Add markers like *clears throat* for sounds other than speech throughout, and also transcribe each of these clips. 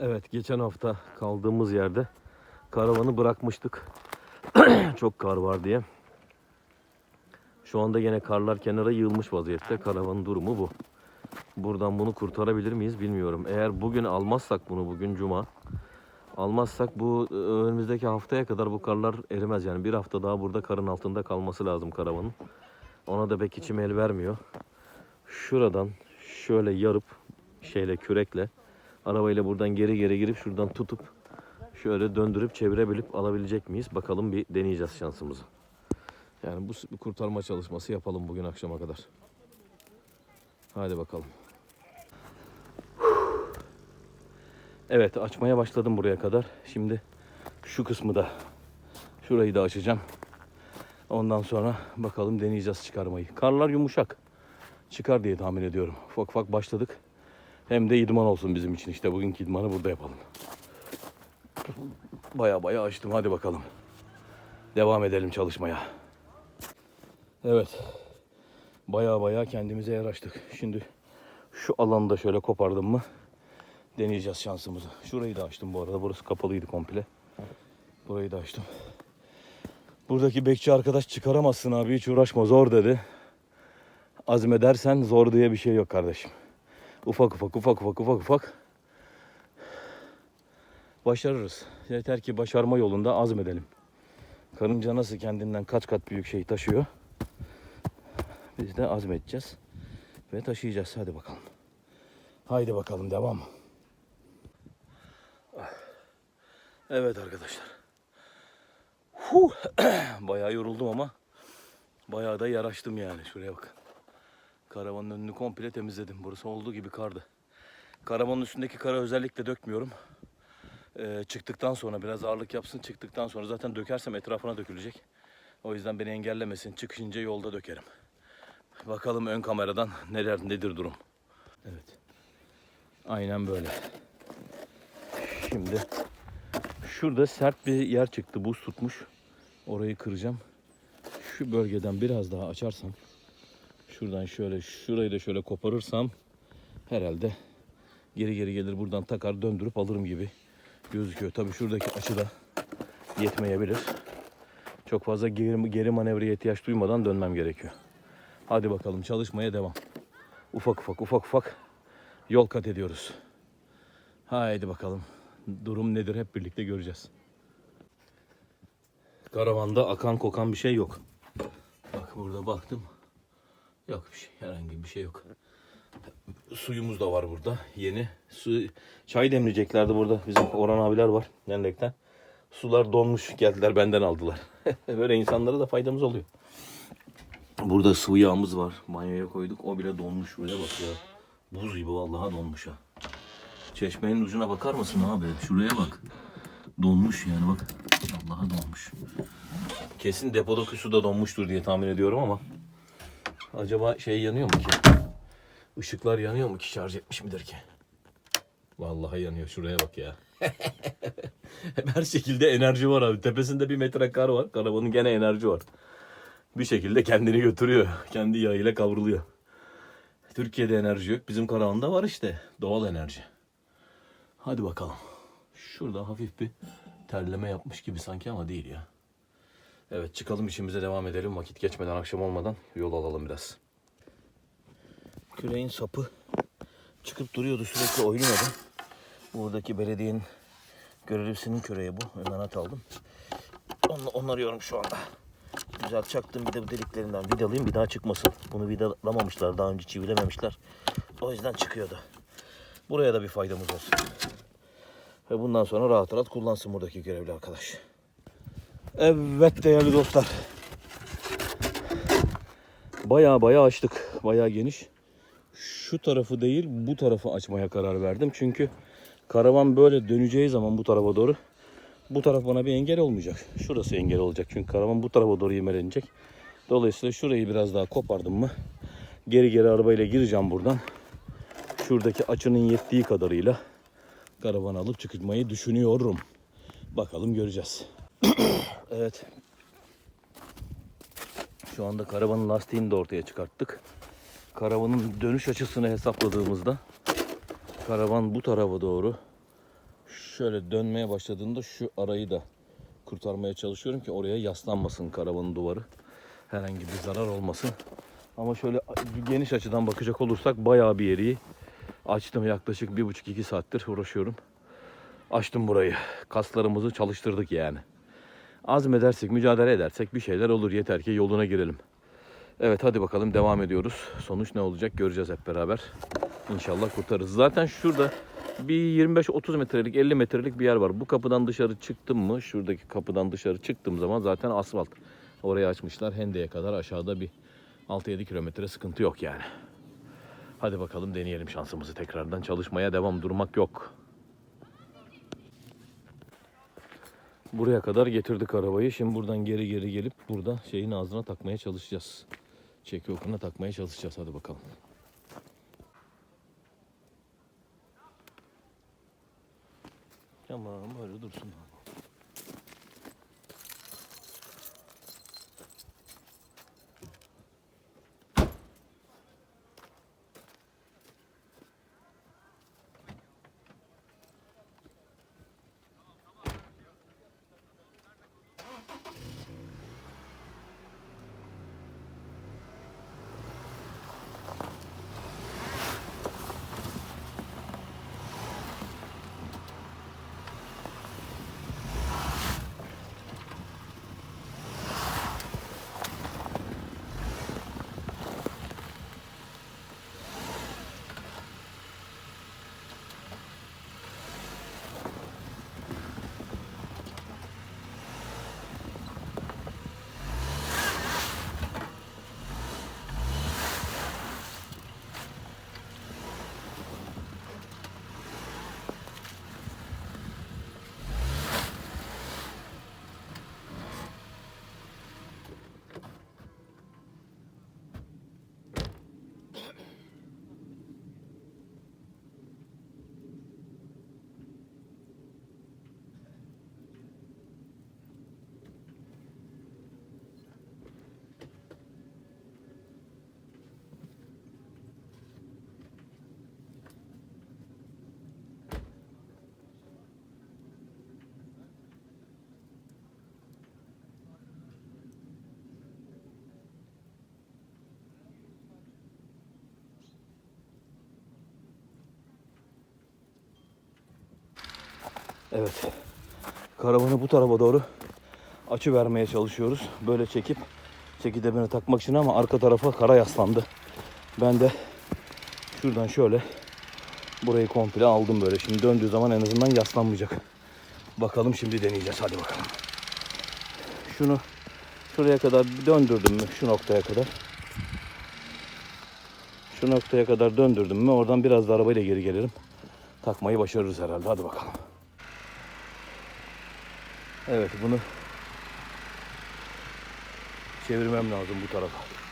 Evet geçen hafta kaldığımız yerde karavanı bırakmıştık. *clears throat* Çok kar var diye. Şu anda yine karlar kenara yığılmış vaziyette. Karavanın durumu bu. Buradan bunu kurtarabilir miyiz bilmiyorum. Eğer bugün almazsak bunu bugün cuma almazsak bu e, önümüzdeki haftaya kadar bu karlar erimez. Yani bir hafta daha burada karın altında kalması lazım karavanın. Ona da pek içim el vermiyor. Şuradan şöyle yarıp şeyle kürekle arabayla buradan geri geri girip şuradan tutup şöyle döndürüp çevirebilip alabilecek miyiz? Bakalım bir deneyeceğiz şansımızı. Yani bu kurtarma çalışması yapalım bugün akşama kadar. Hadi bakalım. Evet açmaya başladım buraya kadar. Şimdi şu kısmı da şurayı da açacağım. Ondan sonra bakalım deneyeceğiz çıkarmayı. Karlar yumuşak. Çıkar diye tahmin ediyorum. Ufak ufak başladık. Hem de idman olsun bizim için. İşte bugünkü idmanı burada yapalım. Baya baya açtım. Hadi bakalım. Devam edelim çalışmaya. Evet. Baya baya kendimize yer açtık. Şimdi şu alanı da şöyle kopardım mı deneyeceğiz şansımızı. Şurayı da açtım bu arada. Burası kapalıydı komple. Burayı da açtım. Buradaki bekçi arkadaş çıkaramazsın abi hiç uğraşma zor dedi. Azmedersen zor diye bir şey yok kardeşim. Ufak ufak ufak ufak ufak ufak başarırız. Yeter ki başarma yolunda azmedelim. Karınca nasıl kendinden kat kat büyük şey taşıyor. Biz de azmedeceğiz ve taşıyacağız. Hadi bakalım. Haydi bakalım devam. Evet arkadaşlar. Huh. *clears throat* Bayağı yoruldum ama bayağı da yaraştım yani. Şuraya bakın. Karavanın önünü komple temizledim. Burası olduğu gibi kardı. Karavanın üstündeki kara özellikle dökmüyorum. Ee, çıktıktan sonra biraz ağırlık yapsın. Çıktıktan sonra zaten dökersem etrafına dökülecek. O yüzden beni engellemesin. Çıkışınca yolda dökerim. Bakalım ön kameradan neler nedir durum. Evet. Aynen böyle. Şimdi şurada sert bir yer çıktı. Buz tutmuş. Orayı kıracağım. Şu bölgeden biraz daha açarsam Şuradan şöyle şurayı da şöyle koparırsam herhalde geri geri gelir buradan takar döndürüp alırım gibi gözüküyor. Tabii şuradaki açı da yetmeyebilir. Çok fazla geri, geri manevraya ihtiyaç duymadan dönmem gerekiyor. Hadi bakalım çalışmaya devam. Ufak ufak ufak ufak yol kat ediyoruz. Haydi bakalım. Durum nedir hep birlikte göreceğiz. Karavanda akan kokan bir şey yok. Bak burada baktım. Yok bir şey. Herhangi bir şey yok. Suyumuz da var burada. Yeni. Su, çay demleyeceklerdi burada. Bizim Orhan abiler var. Nemlekten. Sular donmuş. Geldiler benden aldılar. *laughs* Böyle insanlara da faydamız oluyor. Burada sıvı yağımız var. Banyoya koyduk. O bile donmuş. Böyle bak ya. Buz gibi vallahi donmuş ha. Çeşmenin ucuna bakar mısın abi? Şuraya bak. Donmuş yani bak. Allah'a donmuş. Kesin depodaki su da donmuştur diye tahmin ediyorum ama. Acaba şey yanıyor mu ki? Işıklar yanıyor mu ki? Şarj etmiş midir ki? Vallahi yanıyor. Şuraya bak ya. *laughs* Her şekilde enerji var abi. Tepesinde bir metre kar var. Karavanın gene enerji var. Bir şekilde kendini götürüyor. Kendi yağıyla kavruluyor. Türkiye'de enerji yok. Bizim karavanda var işte. Doğal enerji. Hadi bakalım. Şurada hafif bir terleme yapmış gibi sanki ama değil ya. Evet çıkalım işimize devam edelim. Vakit geçmeden akşam olmadan yol alalım biraz. Küreğin sapı çıkıp duruyordu sürekli oynuyordu. Buradaki belediyenin görevlisinin küreği bu. Emanet aldım. Onu, onu arıyorum şu anda. Güzel çaktım bir de bu deliklerinden vidalayayım bir daha çıkmasın. Bunu vidalamamışlar daha önce çivilememişler. O yüzden çıkıyordu. Buraya da bir faydamız olsun. Ve bundan sonra rahat rahat kullansın buradaki görevli arkadaş. Evet değerli dostlar. Baya baya açtık. Baya geniş. Şu tarafı değil bu tarafı açmaya karar verdim. Çünkü karavan böyle döneceği zaman bu tarafa doğru bu taraf bana bir engel olmayacak. Şurası engel olacak. Çünkü karavan bu tarafa doğru yemelenecek. Dolayısıyla şurayı biraz daha kopardım mı geri geri arabayla gireceğim buradan. Şuradaki açının yettiği kadarıyla karavan alıp çıkmayı düşünüyorum. Bakalım göreceğiz. *clears throat* Evet. Şu anda karavanın lastiğini de ortaya çıkarttık. Karavanın dönüş açısını hesapladığımızda karavan bu tarafa doğru şöyle dönmeye başladığında şu arayı da kurtarmaya çalışıyorum ki oraya yaslanmasın karavanın duvarı. Herhangi bir zarar olmasın. Ama şöyle geniş açıdan bakacak olursak bayağı bir yeri açtım. Yaklaşık bir buçuk iki saattir uğraşıyorum. Açtım burayı. Kaslarımızı çalıştırdık yani. Azmedersek, mücadele edersek bir şeyler olur. Yeter ki yoluna girelim. Evet hadi bakalım devam ediyoruz. Sonuç ne olacak göreceğiz hep beraber. İnşallah kurtarırız. Zaten şurada bir 25-30 metrelik 50 metrelik bir yer var. Bu kapıdan dışarı çıktım mı şuradaki kapıdan dışarı çıktığım zaman zaten asfalt. Orayı açmışlar Hende'ye kadar aşağıda bir 6-7 kilometre sıkıntı yok yani. Hadi bakalım deneyelim şansımızı tekrardan çalışmaya devam durmak yok. Buraya kadar getirdik arabayı. Şimdi buradan geri geri gelip burada şeyin ağzına takmaya çalışacağız. Çeki okuna takmaya çalışacağız. Hadi bakalım. Tamam böyle dursun. Evet. Karavanı bu tarafa doğru açı vermeye çalışıyoruz. Böyle çekip çekidebine takmak için ama arka tarafa kara yaslandı. Ben de şuradan şöyle burayı komple aldım böyle. Şimdi döndüğü zaman en azından yaslanmayacak. Bakalım şimdi deneyeceğiz. Hadi bakalım. Şunu şuraya kadar döndürdüm mü şu noktaya kadar. Şu noktaya kadar döndürdüm mü oradan biraz da arabayla geri gelirim. Takmayı başarırız herhalde. Hadi bakalım. Evet bunu çevirmem lazım bu tarafa.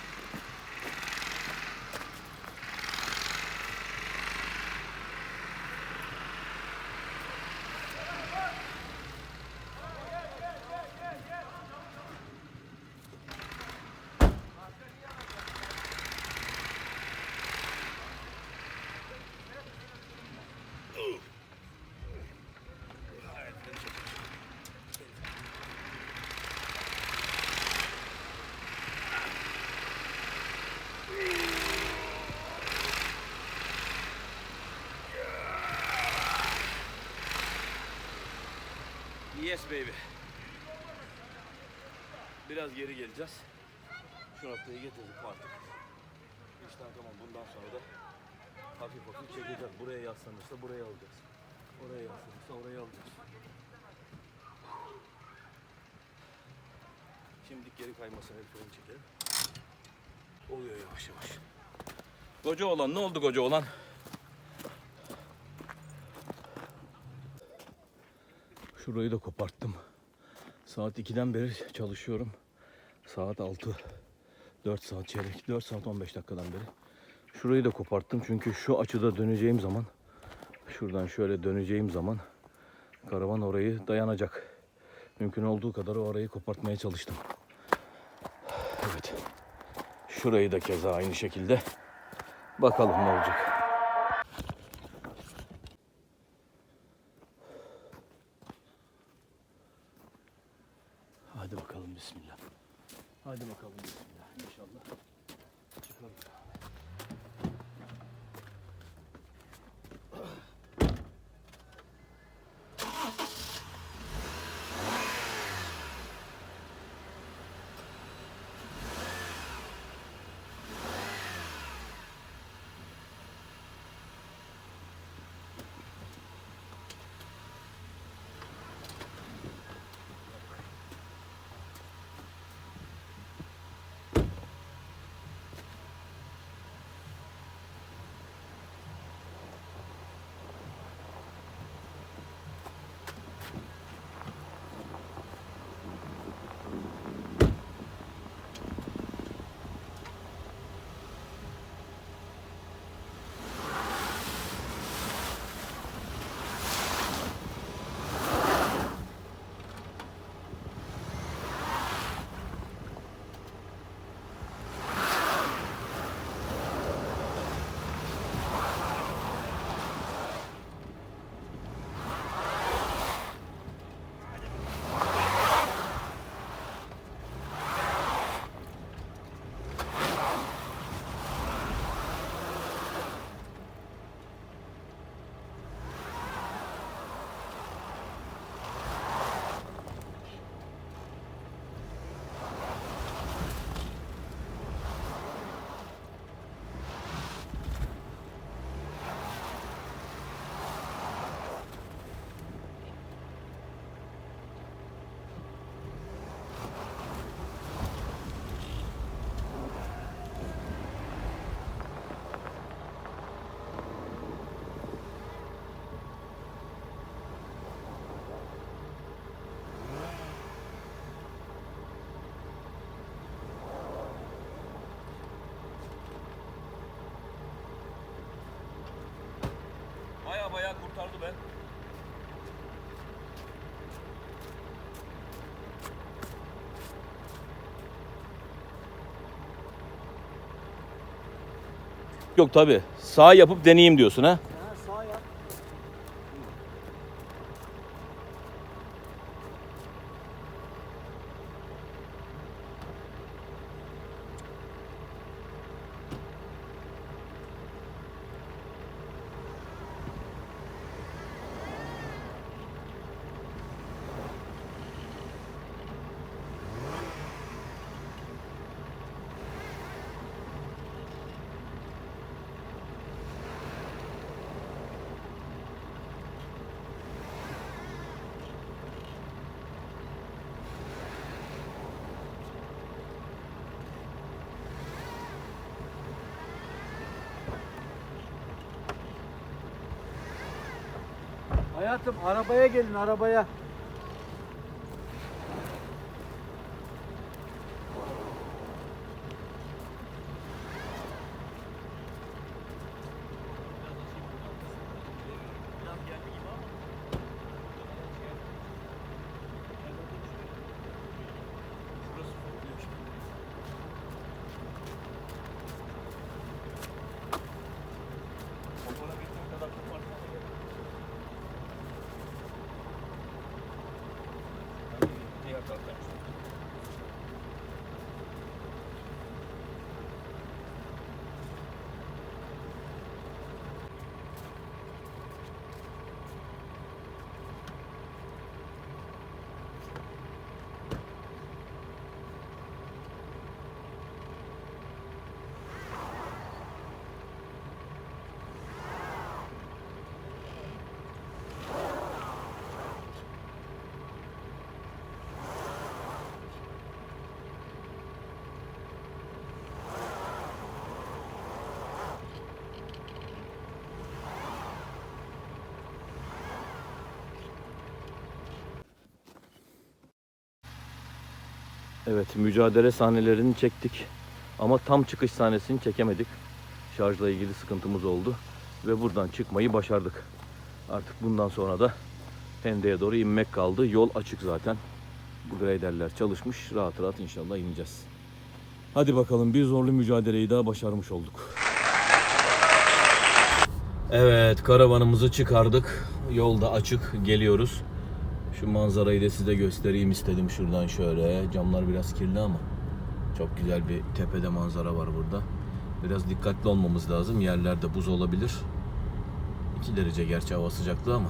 Yes baby. Biraz geri geleceğiz. Şu noktayı getirdik artık. İşten tamam bundan sonra da hafif hafif çekeceğiz. Buraya yaslanırsa buraya alacağız. Oraya yaslanırsa oraya alacağız. Şimdi geri kaymasını el freni çekelim. Oluyor yavaş yavaş. Koca olan ne oldu koca olan? Şurayı da koparttım. Saat 2'den beri çalışıyorum. Saat 6. 4 saat çeyrek. 4 saat 15 dakikadan beri. Şurayı da koparttım çünkü şu açıda döneceğim zaman şuradan şöyle döneceğim zaman karavan orayı dayanacak. Mümkün olduğu kadar o arayı kopartmaya çalıştım. Evet. Şurayı da keza aynı şekilde. Bakalım ne olacak. Baya baya kurtardı be. Yok tabi. Sağ yapıp deneyeyim diyorsun ha. Hayatım arabaya gelin arabaya. Evet mücadele sahnelerini çektik. Ama tam çıkış sahnesini çekemedik. Şarjla ilgili sıkıntımız oldu. Ve buradan çıkmayı başardık. Artık bundan sonra da Pende'ye doğru inmek kaldı. Yol açık zaten. Bu graderler çalışmış. Rahat rahat inşallah ineceğiz. Hadi bakalım bir zorlu mücadeleyi daha başarmış olduk. Evet karavanımızı çıkardık. Yolda açık geliyoruz. Şu manzarayı da size göstereyim istedim şuradan şöyle. Camlar biraz kirli ama çok güzel bir tepede manzara var burada. Biraz dikkatli olmamız lazım. Yerlerde buz olabilir. 2 derece gerçi hava sıcaklığı ama.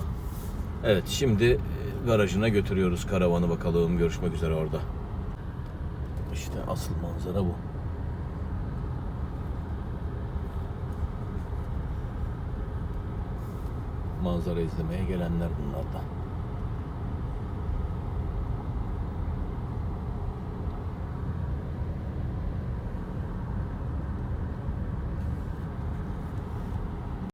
Evet şimdi e, garajına götürüyoruz karavanı bakalım. Görüşmek üzere orada. İşte asıl manzara bu. Manzara izlemeye gelenler bunlardan.